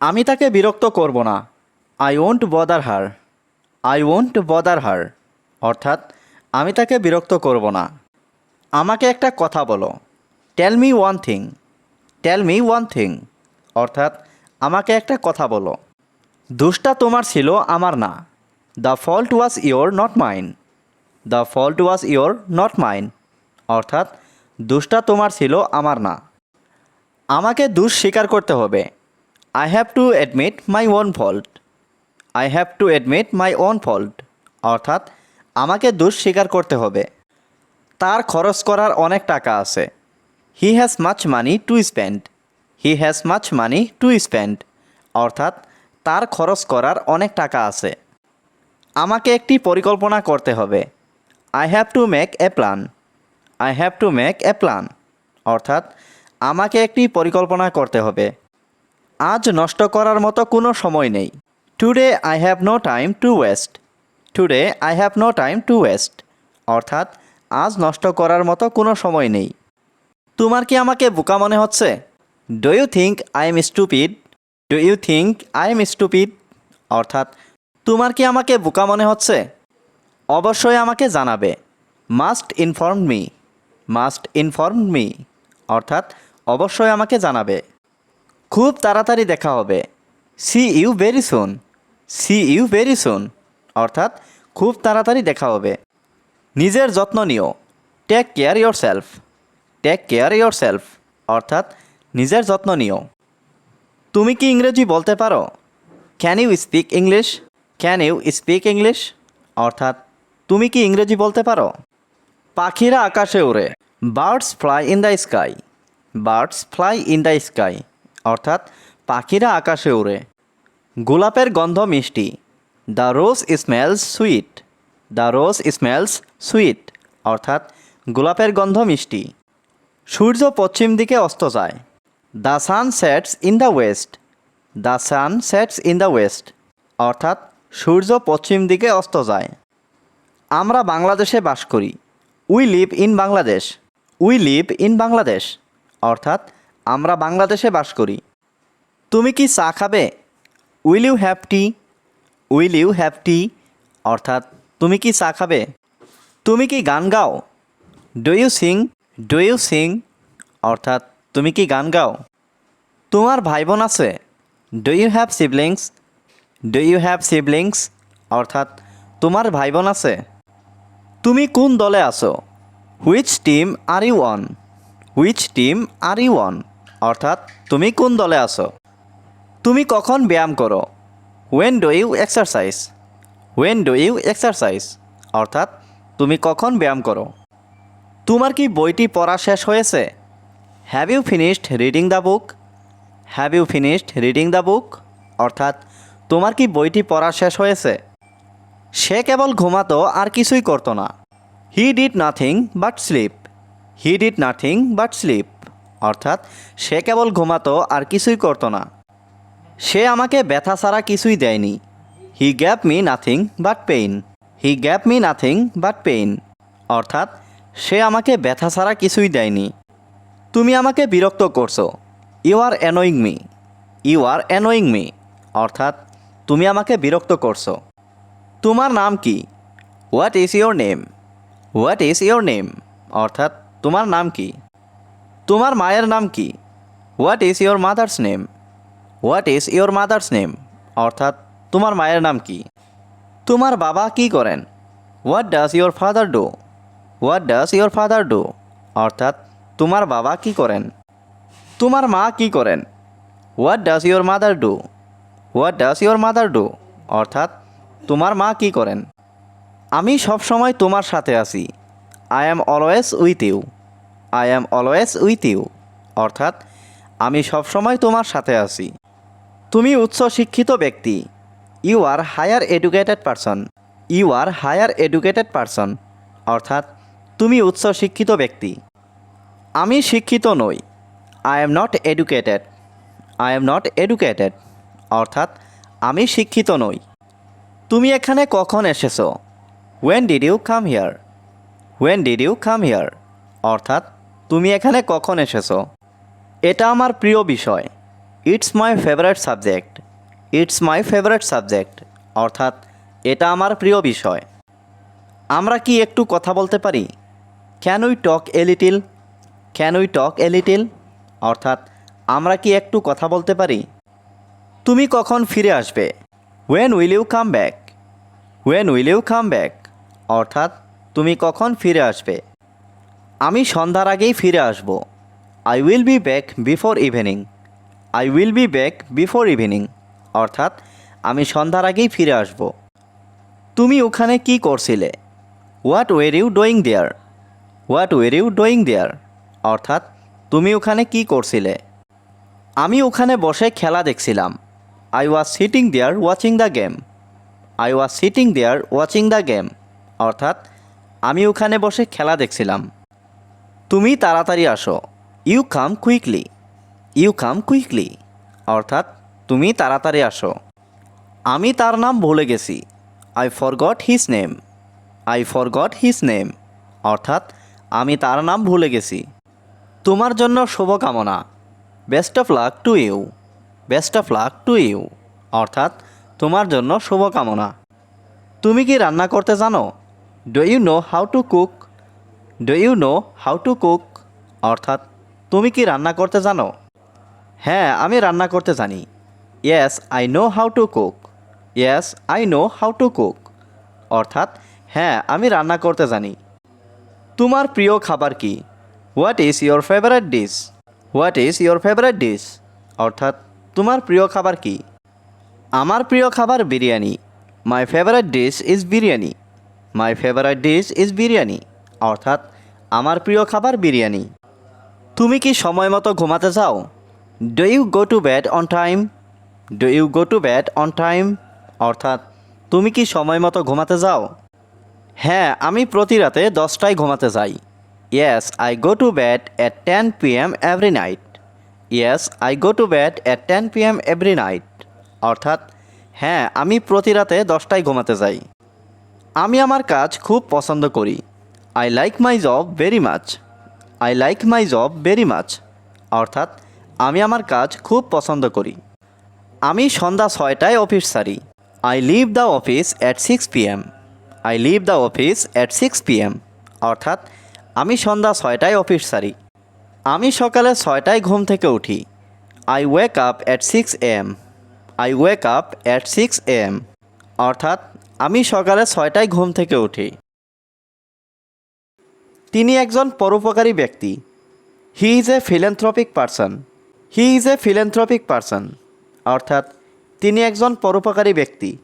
আমি তাকে বিরক্ত করব না। I won't bother her I won't bother her অর্থাৎ, আমি তাকে বিরক্ত করব না। আমাকে একটা কথা বলো। Tell me one thing tell me one thing অর্থাৎ, আমাকে একটা কথা বলো। দোষটা তোমার ছিল আমার না। The fault was your not mine the fault was your not mine অর্থাৎ, দোষটা তোমার ছিল আমার না। আমাকে দোষ স্বীকার করতে হবে। I have to admit my own fault I have to admit my own fault অর্থাৎ, আমাকে দোষ স্বীকার করতে হবে। তার খরচ করার অনেক টাকা আছে। He has much money to spend he has much money to spend অর্থাৎ, তার খরচ করার অনেক টাকা আছে। আমাকে একটি পরিকল্পনা করতে হবে। I have to make a plan I have to make a plan অর্থাৎ, আমাকে একটি পরিকল্পনা করতে হবে। আজ নষ্ট করার মতো কোনো সময় নেই। Today I have no time to waste today I have no time to waste অর্থাৎ, আজ নষ্ট করার মতো কোনো সময় নেই। তোমার কি আমাকে বোকা মনে হচ্ছে? Do you think I am stupid do you think I am stupid অর্থাৎ, তোমার কি আমাকে বোকা মনে হচ্ছে? অবশ্যই আমাকে জানাবে। Must inform me must inform me অর্থাৎ, অবশ্যই আমাকে জানাবে। খুব তাড়াতাড়ি দেখা হবে। See you very soon see you very soon অর্থাৎ খুব তাড়াতাড়ি দেখা হবে। নিজের যত্ন নিও। Take care yourself take care yourself অর্থাৎ নিজের যত্ন নিও। তুমি কি ইংরেজি বলতে পারো? Can you speak English can you speak English অর্থাৎ তুমি কি ইংরেজি বলতে পারো? পাখিরা আকাশে ওড়ে। Birds fly in the sky birds fly in the sky অর্থাৎ পাখিরা আকাশে উড়ে। গোলাপের গন্ধ মিষ্টি। The rose smells sweet the rose smells sweet অর্থাৎ গোলাপের গন্ধ মিষ্টি। সূর্য পশ্চিম দিকে অস্ত যায়। The sun sets in the west the sun sets in the west অর্থাৎ সূর্য পশ্চিম দিকে অস্ত যায়। আমরা বাংলাদেশে বাস করি। We live in Bangladesh we live in Bangladesh অর্থাৎ আমরা বাংলাদেশে বাস করি। তুমি কি চা খাবে? Will you have tea will you have tea অর্থাৎ, তুমি কি চা খাবে? তুমি কি গান গাও? Do you sing do you sing অর্থাৎ, তুমি কি গান গাও? তোমার ভাই বোন আছে। Do you have siblings do you have siblings অর্থাৎ, তোমার ভাই বোন আছে। তুমি কোন দলে আছো? Which team are you on which team are you on অর্থাৎ, তুমি কোন দলে আছো? তুমি কখন ব্যায়াম করো? When do you exercise when do you exercise অর্থাৎ, তুমি কখন ব্যায়াম করো? তোমার কি বইটি পড়া শেষ হয়েছে? Have you finished reading the book have you finished reading the book অর্থাৎ, তোমার কি বইটি পড়া শেষ হয়েছে? সে কেবল ঘুমাতো আর কিছুই করতো না। He did nothing but sleep he did nothing but sleep অর্থাৎ, সে কেবল ঘুমাতো আর কিছুই করতো না। সে আমাকে ব্যথা ছাড়া কিছুই দেয়নি। He gave me nothing but pain he gave me nothing but pain অর্থাৎ, সে আমাকে ব্যথা ছাড়া কিছুই দেয়নি। তুমি আমাকে বিরক্ত করছ। You are annoying me you are annoying me অর্থাৎ, তুমি আমাকে বিরক্ত করছ। তোমার নাম কি? What is your name what is your name অর্থাৎ, তোমার নাম কি? তোমার মায়ের নাম কি? What is your mother's name what is your mother's name অর্থাৎ, তোমার মায়ের নাম কি? তোমার বাবা কি করেন? What does your father do what does your father do অর্থাৎ, তোমার বাবা কি করেন? তোমার মা কি করেন? What does your mother do what does your mother do অর্থাৎ, তোমার মা কি করেন? আমি সব সময় তোমার সাথে আছি। I am always with you I am always with you অর্থাৎ, আমি সব সময় তোমার সাথে আছি। তুমি উচ্চ শিক্ষিত ব্যক্তি। You are higher educated person you are higher educated person অর্থাৎ, তুমি উচ্চ শিক্ষিত ব্যক্তি। আমি শিক্ষিত নই। I am not educated I am not educated অর্থাৎ, আমি শিক্ষিত নই। তুমি এখানে কখন এসেছ? When did you come here when did you come here অর্থাৎ তুমি এখানে কখন এসেছ? এটা আমার প্রিয় বিষয়। It's my favourite subject it's my favourite subject অর্থাৎ, এটা আমার প্রিয় বিষয়। আমরা কি একটু কথা বলতে পারি? Can we talk a little can we talk a little অর্থাৎ, আমরা কি একটু কথা বলতে পারি? তুমি কখন ফিরে আসবে? When will you come back when will you come back অর্থাৎ, তুমি কখন ফিরে আসবে? আমি সন্ধ্যার আগেই ফিরে আসব। I will be back before evening I will be back before evening অর্থাৎ, আমি সন্ধ্যার আগেই ফিরে আসব। তুমি ওখানে কি করছিলে? What were you doing there what were you doing there অর্থাৎ, তুমি ওখানে কি করছিলে? আমি ওখানে বসে খেলা দেখছিলাম। I was sitting there watching the game I was sitting there watching the game অর্থাৎ, আমি ওখানে বসে খেলা দেখছিলাম। তুমি তাড়াতাড়ি আসো। You come quickly you come quickly অর্থাৎ তুমি তাড়াতাড়ি আসো। আমি তার নাম ভুলে গেছি। I forgot his name I forgot his name অর্থাৎ আমি তার নাম ভুলে গেছি। তোমার জন্য শুভকামনা। Best of luck to you best of luck to you অর্থাৎ তোমার জন্য শুভকামনা। তুমি কি রান্না করতে জানো? Do you know how to cook do you know how to cook অর্থাৎ, তুমি কি রান্না করতে জানো? হ্যাঁ আমি রান্না করতে জানি। Yes I know how to cook yes I know how to cook অর্থাৎ হ্যাঁ আমি রান্না করতে জানি। তোমার প্রিয় খাবার কি? What is your favourite dish what is your favourite dish অর্থাৎ, তোমার প্রিয় খাবার কি? আমার প্রিয় খাবার biryani. My favourite dish is biryani. My favourite dish is biryani. অর্থাৎ আমার প্রিয় খাবার বিরিয়ানি। তুমি কি সময় মতো ঘুমাতে চাও? Do you go to bed on time do you go to bed on time অর্থাৎ তুমি কি সময় মতো ঘুমাতে যাও? হ্যাঁ আমি প্রতি রাতে দশটায় ঘুমাতে যাই। Yes I go to bed at ten P M every night yes I go to bed at ten P M every night অর্থাৎ হ্যাঁ আমি প্রতি রাতে দশটায় ঘুমাতে যাই। আমি আমার কাজ খুব পছন্দ করি। I like my job very much I like my job very much অর্থাৎ, আমি আমার কাজ খুব পছন্দ করি। আমি সন্ধ্যা ছয়টায় অফিস সারি। I leave the office at six P M I leave the office at six P M অর্থাৎ, আমি সন্ধ্যা ছয়টায় অফিস সারি। আমি সকালে ছয়টায় ঘুম থেকে উঠি। I wake up at six am I wake up at six am অর্থাৎ, আমি সকালে ছয়টায় ঘুম থেকে উঠি। তিনি একজন পরোপকারী ব্যক্তি। He is a philanthropic person he is a philanthropic person অর্থাৎ, তিনি একজন পরোপকারী ব্যক্তি।